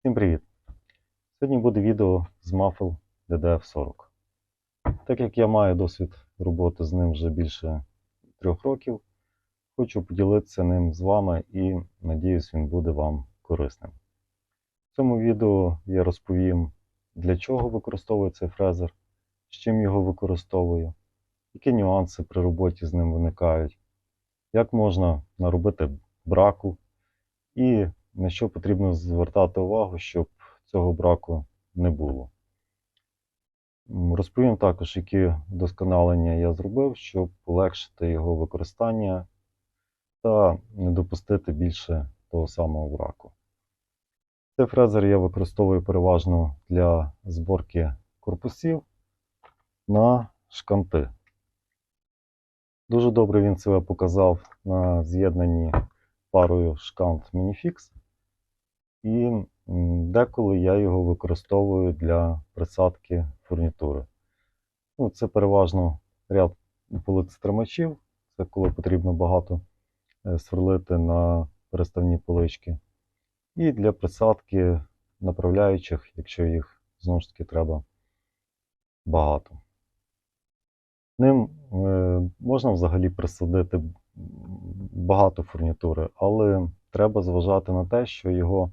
Всім привіт! Сьогодні буде відео з Мафл DDF40. Так як я маю досвід роботи з ним вже більше трьох років, хочу поділитися ним з вами і надіюсь, він буде вам корисним. В цьому відео я розповім, для чого використовую цей фрезер, з чим його використовую, які нюанси при роботі з ним виникають, як можна наробити браку і на що потрібно звертати увагу, щоб цього браку не було. Розповім також, які вдосконалення я зробив, щоб полегшити його використання та не допустити більше того самого браку. Цей фрезер я використовую переважно для зборки корпусів на шканти. Дуже добре він себе показав на з'єднанні парою шкант Minifix. І деколи я його використовую для присадки фурнітури. Ну, це переважно ряд полицетримачів. Це коли потрібно багато е, сверлити на переставні полички. І для присадки направляючих, якщо їх знову ж таки треба багато. Ним е, можна взагалі присадити багато фурнітури, але треба зважати на те, що його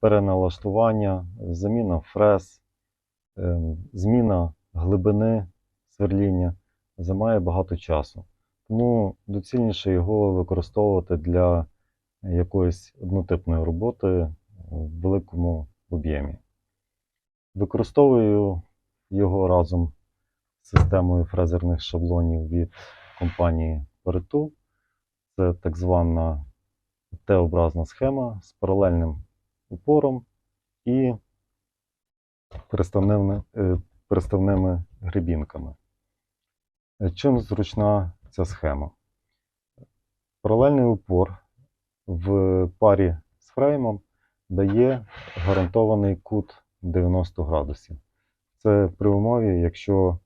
переналаштування, заміна фрез, е, зміна глибини сверління займає багато часу. Тому доцільніше його використовувати для якоїсь однотипної роботи в великому об'ємі. Використовую його разом з системою фрезерних шаблонів від компанії Peritool. Це так звана Т-образна схема з паралельним упором і переставними, е, переставними гребінками. Е, Чим зручна ця схема? Паралельний упор в парі з фреймом дає гарантований кут 90 градусів. Це при умові, якщо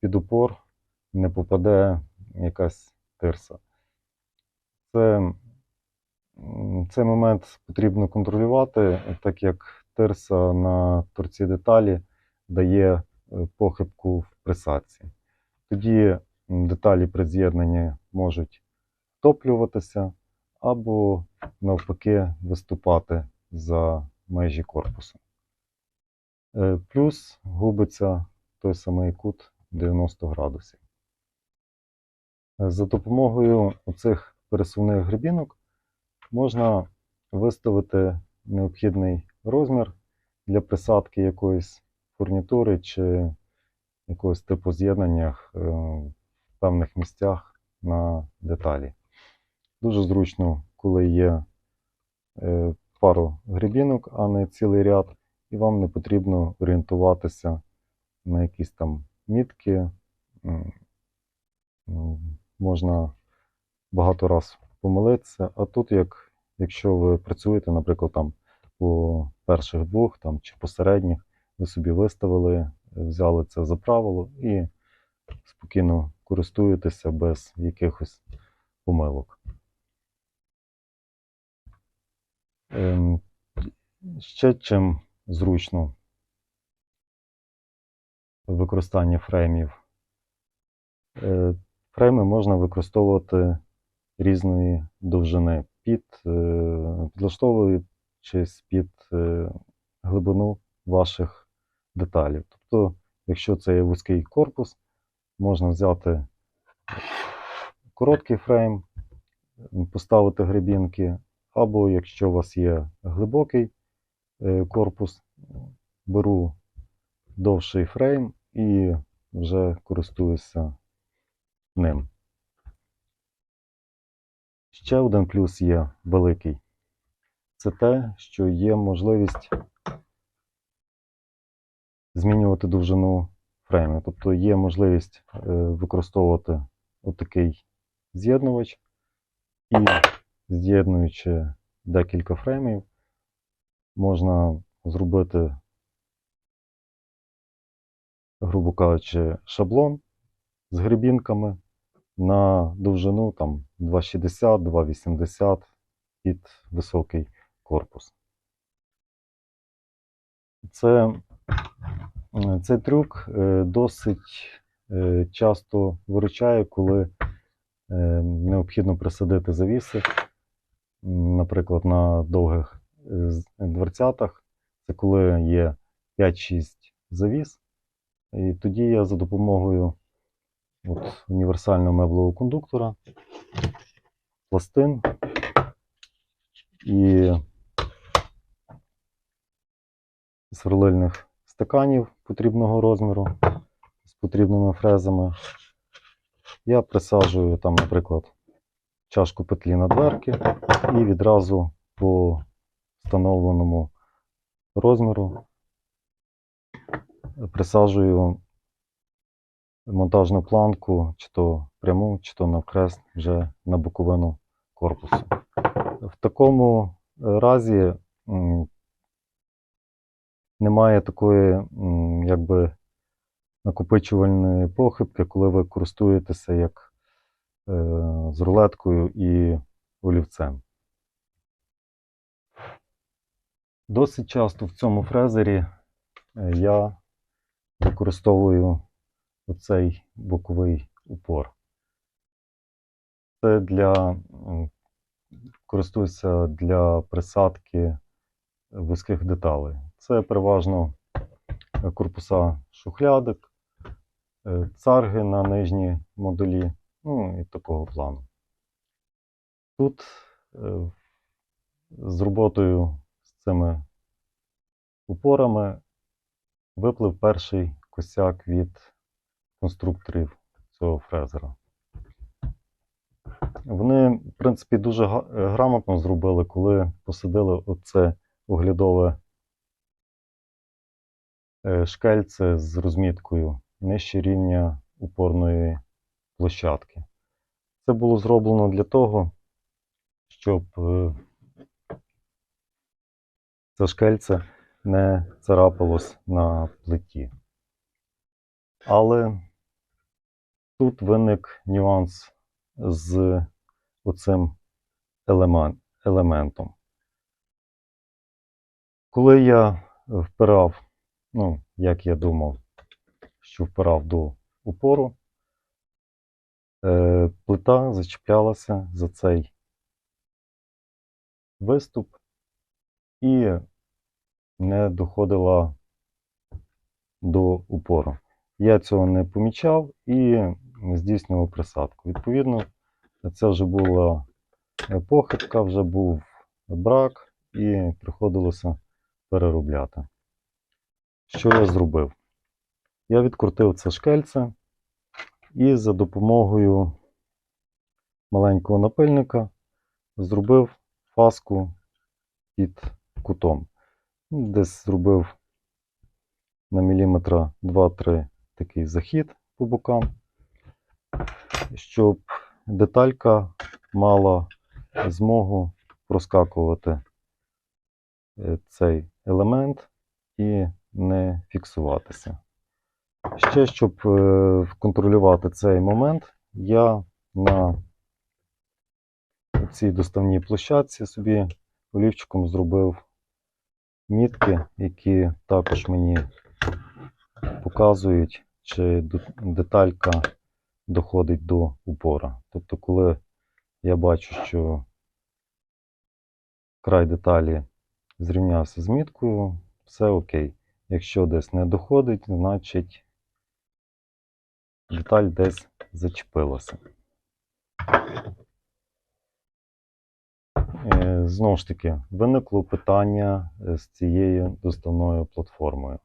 під упор не попаде якась тирса. Це, цей момент потрібно контролювати, так як тирса на торці деталі дає е, похибку в присадці. Тоді деталі при з'єднанні можуть втоплюватися або навпаки виступати за межі корпусу. Е, Плюс губиться той самий кут 90 градусів. Е, За допомогою цих пересувних гребінок можна виставити необхідний розмір для присадки якоїсь фурнітури чи якогось типу з'єднання е, в певних місцях на деталі. Дуже зручно, коли є е, пару гребінок, а не цілий ряд, і вам не потрібно орієнтуватися на якісь там мітки. Можна багато раз помилитися. А тут, як, якщо ви працюєте, наприклад, там по перших двох там, чи посередніх, ви собі виставили, взяли це за правило і спокійно користуєтеся без якихось помилок. Ем, Ще чим зручно використання фреймів. Е, Фрейми можна використовувати різної довжини під, е, підлаштовуючись під е, глибину ваших деталей. Тобто, якщо це є вузький корпус, можна взяти короткий фрейм, поставити гребінки, або якщо у вас є глибокий е, корпус, беру довший фрейм і вже користуюся ним. Ще один плюс є великий. Це те, що є можливість змінювати довжину фрейму. Тобто є можливість е, використовувати отакий з'єднувач і з'єднуючи декілька фреймів, можна зробити, грубо кажучи, шаблон з грибінками на довжину там 2,60, 2,80 під високий корпус. це цей трюк е, досить е, часто виручає, коли е, необхідно присадити завіси, наприклад, на довгих дверцятах. Це коли є 5-6 завіс. І тоді я за допомогою от, універсального меблевого кондуктора, пластин і сверлильних стаканів потрібного розміру з потрібними фрезами. Я присаджую там, наприклад, чашку петлі на дверки і відразу по встановленому розміру присаджую монтажну планку, чи то пряму, чи то навкрест вже на боковину корпусу. В такому е, разі немає такої якби накопичувальної похибки, коли ви користуєтеся як е, з рулеткою і олівцем. Досить часто в цьому фрезері е, я використовую оцей боковий упор. Це для користується для присадки вузьких деталей. Це переважно е, корпуса шухлядок, е, царги на нижній модулі, ну і такого плану. Тут е, з роботою з цими упорами виплив перший косяк від конструкторів цього фрезера. Вони, в принципі, дуже е, грамотно зробили, коли посадили оце оглядове е, шкельце з розміткою нижче рівня упорної площадки. Це було зроблено для того, щоб е, це шкельце не царапалось на плиті. Але тут виник нюанс з оцим елемент, елементом. Коли я впирав, ну, як я думав, що впирав до упору, е, плита зачіплялася за цей виступ і не доходила до упору. Я цього не помічав і здійснював присадку. Відповідно, це вже була похибка, вже був брак, і приходилося переробляти. Що я зробив? Я відкрутив це шкельце і за допомогою маленького напильника зробив фаску під кутом. Десь зробив на міліметра 2-3 такий захід по бокам, щоб деталька мала змогу проскакувати е, цей елемент і не фіксуватися. Ще, щоб е, контролювати цей момент, я на цій доставній площадці собі олівчиком зробив мітки, які також мені показують, чи деталька доходить до упора. Тобто, коли я бачу, що край деталі зрівнявся з міткою, все окей. Якщо десь не доходить, значить деталь десь зачепилася. Е, Знову ж таки, виникло питання е, з цією доставною платформою.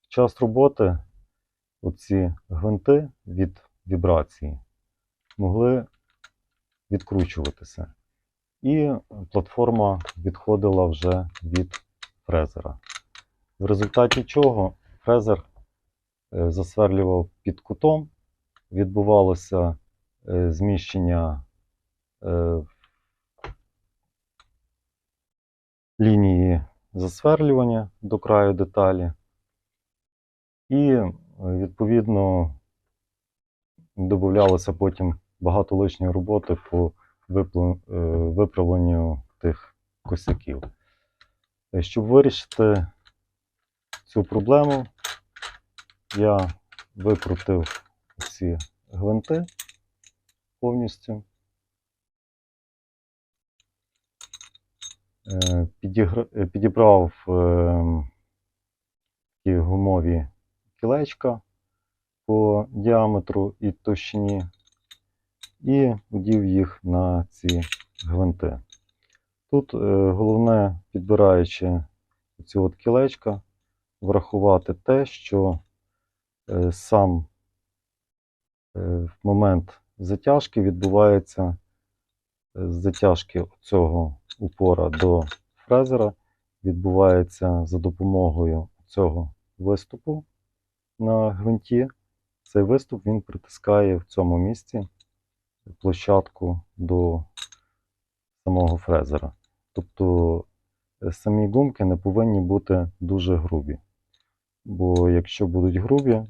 В час роботи оці гвинти від вібрації могли відкручуватися, і платформа відходила вже від фрезера. В результаті чого фрезер е, засверлював під кутом, відбувалося е, зміщення е, лінії засверлювання до краю деталі. І, відповідно, додавалося потім багато лишньої роботи по е, виправленню тих косяків. Е, Щоб вирішити цю проблему я викрутив ці гвинти повністю. Е, Підібрав е, такі гумові кілечка по діаметру і товщині, і удів їх на ці гвинти. Тут е, головне, підбираючи ці от кілечка, врахувати те, що е, сам е, момент затяжки відбувається з затяжки цього упора до фрезера, відбувається за допомогою цього виступу на гвинті. Цей виступ він притискає в цьому місці площадку до самого фрезера. Тобто е, самі гумки не повинні бути дуже грубі. Бо якщо будуть грубі, е,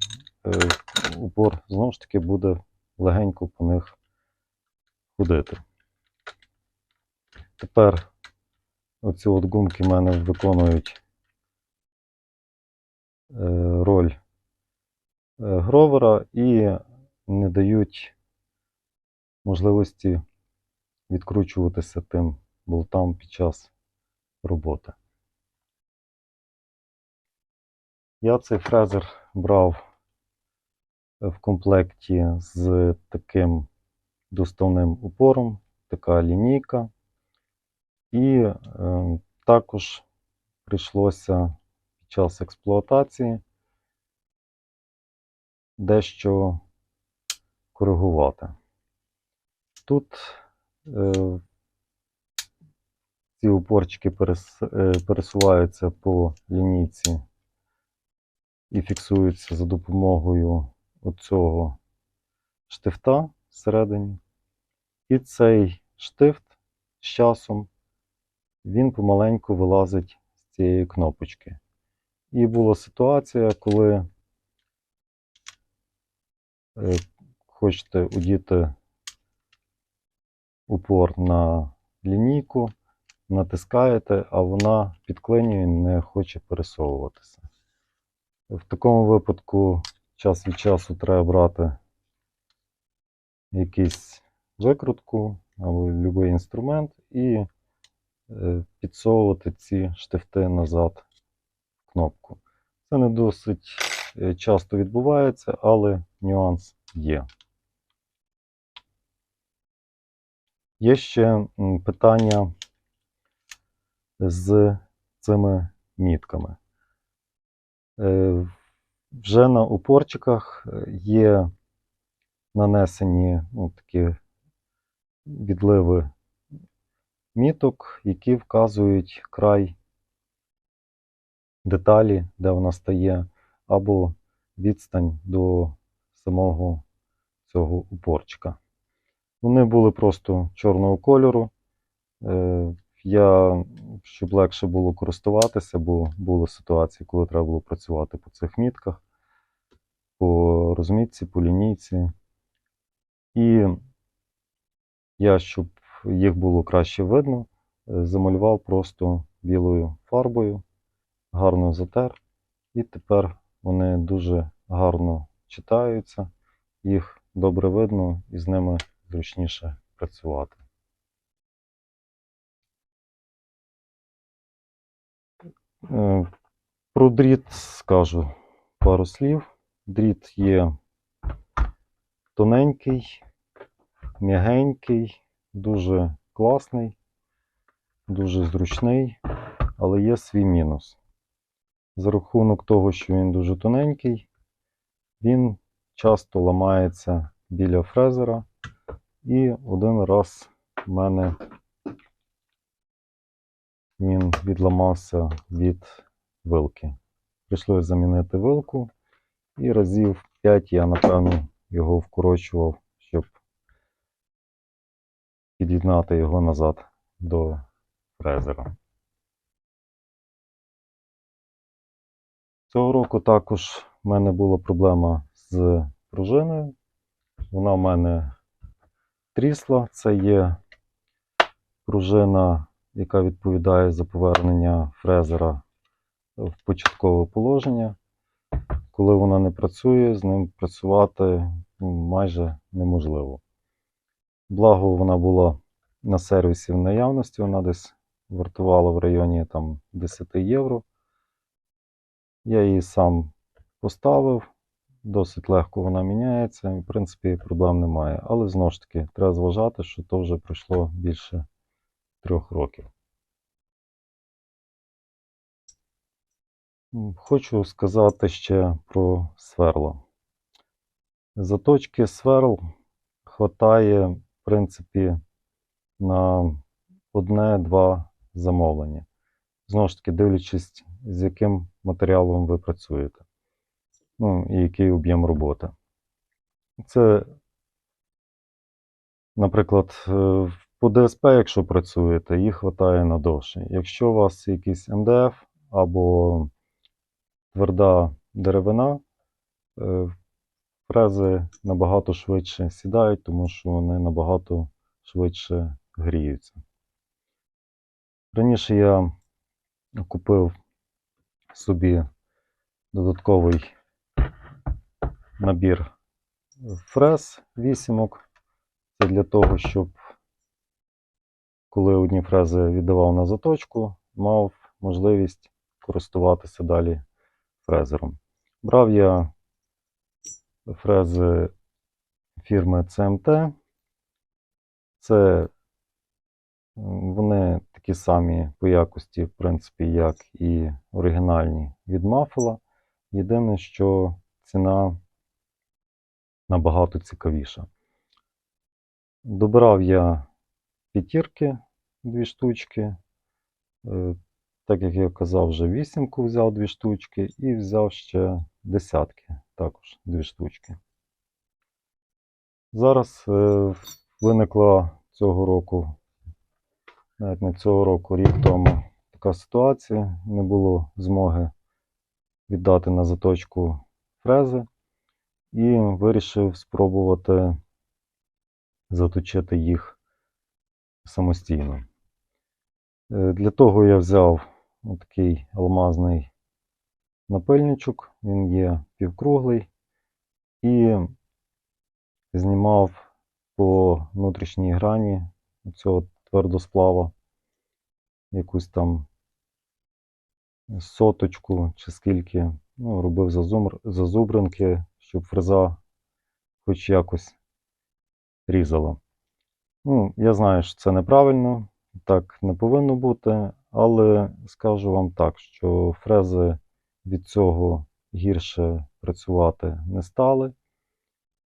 упор знову ж таки буде легенько по них ходити. Тепер оці от гумки в мене виконують е, роль гровера і не дають можливості відкручуватися тим болтам під час роботи. Я цей фрезер брав в комплекті з таким доставним упором, така лінійка. І е, також прийшлося під час експлуатації дещо коригувати. Тут е, ці упорчики перес, е, пересуваються по лінійці і фіксуються за допомогою оцього штифта всередині. І цей штифт з часом він помаленьку вилазить з цієї кнопочки. І була ситуація, коли хочете удіти упор на лінійку, натискаєте, а вона підклинює і не хоче пересовуватися. В такому випадку час від часу треба брати якийсь викрутку або будь-який інструмент і е, підсовувати ці штифти назад в кнопку. Це не досить е, часто відбувається, але нюанс є. Є ще питання з цими мітками. Е, Вже на упорчиках е, є нанесені ну, такі відливи міток, які вказують край деталі, де вона стає, або відстань до самого цього упорчика. Вони були просто чорного кольору. Е, Я, щоб легше було користуватися, бо були ситуації, коли треба було працювати по цих мітках, по розмітці, по лінійці. І я, щоб їх було краще видно, е, замалював просто білою фарбою, гарно затер. І тепер вони дуже гарно читаються, їх добре видно і з ними зручніше працювати. Е, Про дріт скажу пару слів. Дріт є тоненький, м'ягенький, дуже класний, дуже зручний, але є свій мінус. За рахунок того, що він дуже тоненький, він часто ламається біля фрезера. І один раз в мене він відламався від вилки. Прийшлося замінити вилку, і разів 5 я, напевно, його вкорочував, щоб під'єднати його назад до фрезера. Цього року також в мене була проблема з пружиною. Вона в мене трісла. Це є пружина, яка відповідає за повернення фрезера в початкове положення. Коли вона не працює, з ним працювати майже неможливо. Благо, вона була на сервісі в наявності, вона десь вартувала в районі там, 10 євро. Я її сам поставив, досить легко вона міняється, і, в принципі, проблем немає. Але знову ж таки, треба зважати, що то вже пройшло більше трьох років. Хочу сказати ще про сверла. Заточки сверл хватає, в принципі, на одне-два замовлення. Знову ж таки, дивлячись, з яким матеріалом ви працюєте. Ну, і який об'єм роботи. Це, наприклад, е, по ДСП, якщо працюєте, їх вистачає надовше. Якщо у вас якийсь МДФ або тверда деревина, е, фрези набагато швидше сідають, тому що вони набагато швидше гріються. Раніше я купив собі додатковий набір фрез вісімок. Це для того, щоб коли одні фрези віддавав на заточку, мав можливість користуватися далі фрезером. Брав я фрези фірми CMT. Це вони такі самі по якості, в принципі, як і оригінальні від Мафела. Єдине, що ціна набагато цікавіша. Добирав я п'ятірки, дві штучки. Е, Так як я казав, вже вісімку взяв дві штучки і взяв ще десятки, також дві штучки. Зараз е, виникла цього року, навіть не цього року, рік тому, така ситуація. Не було змоги віддати на заточку фрези і вирішив спробувати заточити їх самостійно. Е, Для того я взяв такий алмазний напильничок, він є півкруглий, і знімав по внутрішній грані цього твердосплава якусь там соточку чи скільки, ну, робив зазумр, зазубринки, щоб фреза хоч якось різала. Ну, я знаю, що це неправильно, так не повинно бути, але скажу вам так, що фрези від цього гірше працювати не стали.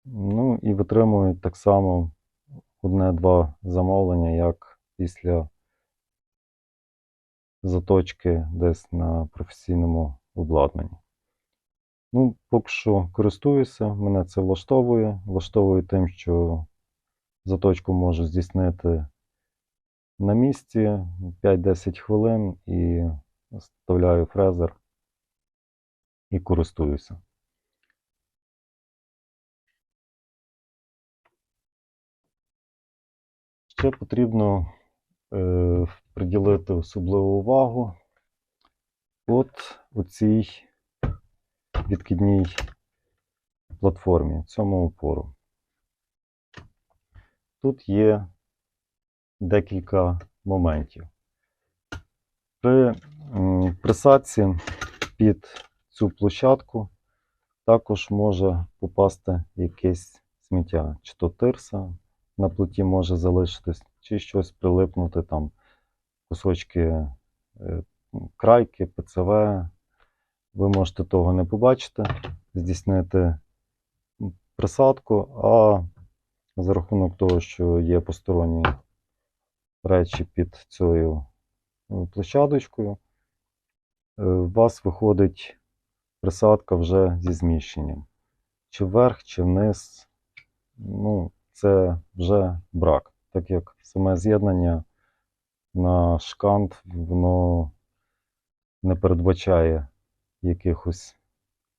Ну і витримують так само одне-два замовлення, як після заточки десь на професійному обладнанні. Ну, поки що користуюся, мене це влаштовує. Влаштовує тим, що заточку можу здійснити на місці 5-10 хвилин і вставляю фрезер і користуюся. Ще потрібно е, приділити особливу увагу от у цій відкидній платформі, цьому опору. Тут є декілька моментів. При присадці під цю площадку також може попасти якесь сміття, чи то тирса на плиті може залишитись, чи щось прилипнути там, кусочки е, крайки, ПЦВ. Ви можете того не побачити, здійснити присадку, а за рахунок того, що є посторонні речі під цією е, площадочкою, е, у вас виходить присадка вже зі зміщенням. Чи вверх, чи вниз. Ну, це вже брак, так як саме з'єднання на шкант, воно не передбачає якихось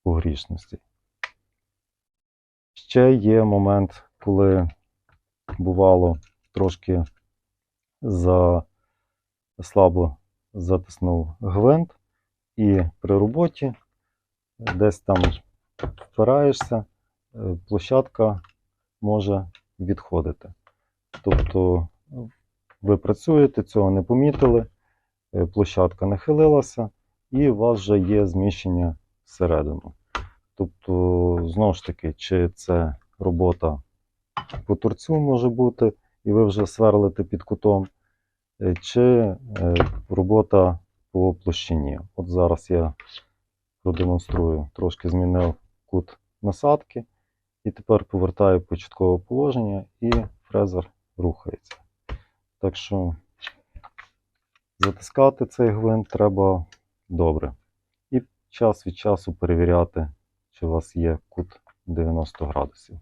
погрішностей. Ще є момент, коли бувало трошки за слабо затиснув гвинт, і при роботі десь там впираєшся, е, площадка може відходити. Тобто ви працюєте, цього не помітили, е, площадка нахилилася, і у вас вже є зміщення всередину. Тобто, знову ж таки, чи це робота по торцю може бути, і ви вже сверлите під кутом, е, чи е, робота по площині. От зараз я продемонструю, трошки змінив кут насадки, і тепер повертаю початкове положення, і фрезер рухається. Так що затискати цей гвинт треба добре. І час від часу перевіряти, чи у вас є кут 90 градусів.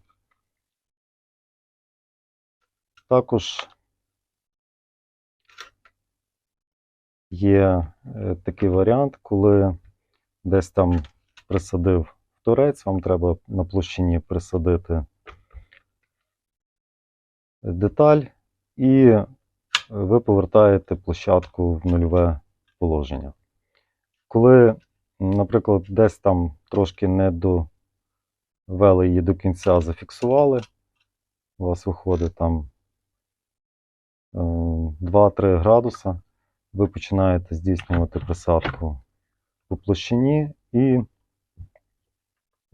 Також є е, такий варіант, коли десь там присадив торець, вам треба на площині присадити деталь, і ви повертаєте площадку в нульове положення. Коли, наприклад, десь там трошки не довели її до кінця, зафіксували, у вас виходить там е, 2-3 градуса, ви починаєте здійснювати присадку по площині і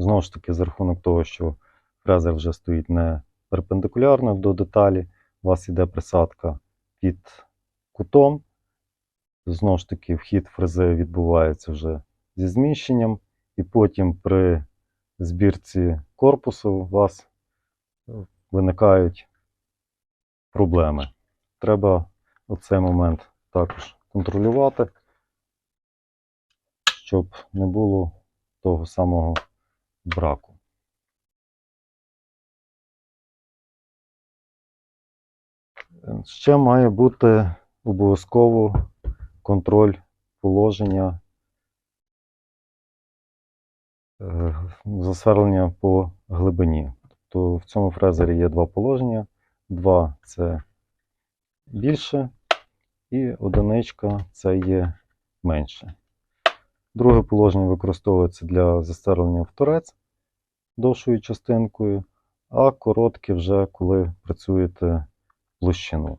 знову ж таки за рахунок того, що фрезер вже стоїть не перпендикулярно до деталі, у вас іде присадка під кутом. Знову ж таки, вхід фрези відбувається вже зі зміщенням, і потім при збірці корпусу у вас виникають проблеми. Треба оцей момент також контролювати, щоб не було того самого браку. Ще має бути обов'язково контроль положення е, засверлення по глибині. Тобто в цьому фрезері є два положення. Два це більше, і одиничка це є менше. Друге положення використовується для засверлення в торець довшою частинкою, а коротке вже коли працюєте площину.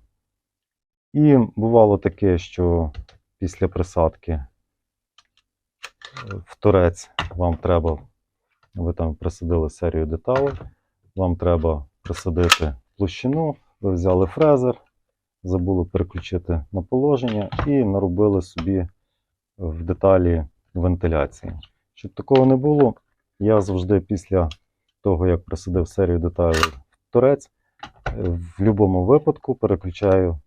І бувало таке, що після присадки е, в торець вам треба, ви там присадили серію деталей, вам треба присадити площину, ви взяли фрезер, забули переключити на положення і наробили собі в деталі вентиляції. Щоб такого не було, я завжди після того, як присадив серію деталей в торець, в будь-якому випадку переключаю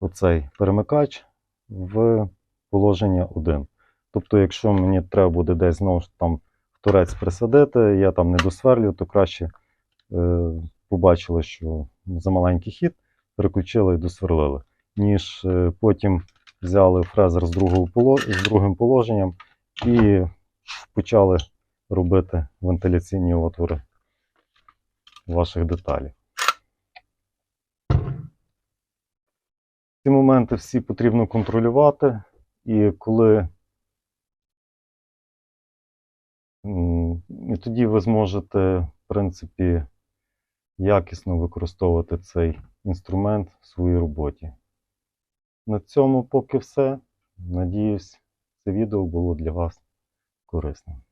оцей перемикач в положення 1. Тобто, якщо мені треба буде десь знову ж там в торець присадити, я там не досверлю, то краще е, побачили, що за маленький хід переключили і досверлили, ніж е, потім взяли фрезер з, з другим положенням і почали робити вентиляційні отвори ваших деталей. Ці моменти всі потрібно контролювати, і коли і тоді ви зможете, в принципі, якісно використовувати цей інструмент в своїй роботі. На цьому поки все. Надіюсь, це відео було для вас корисним.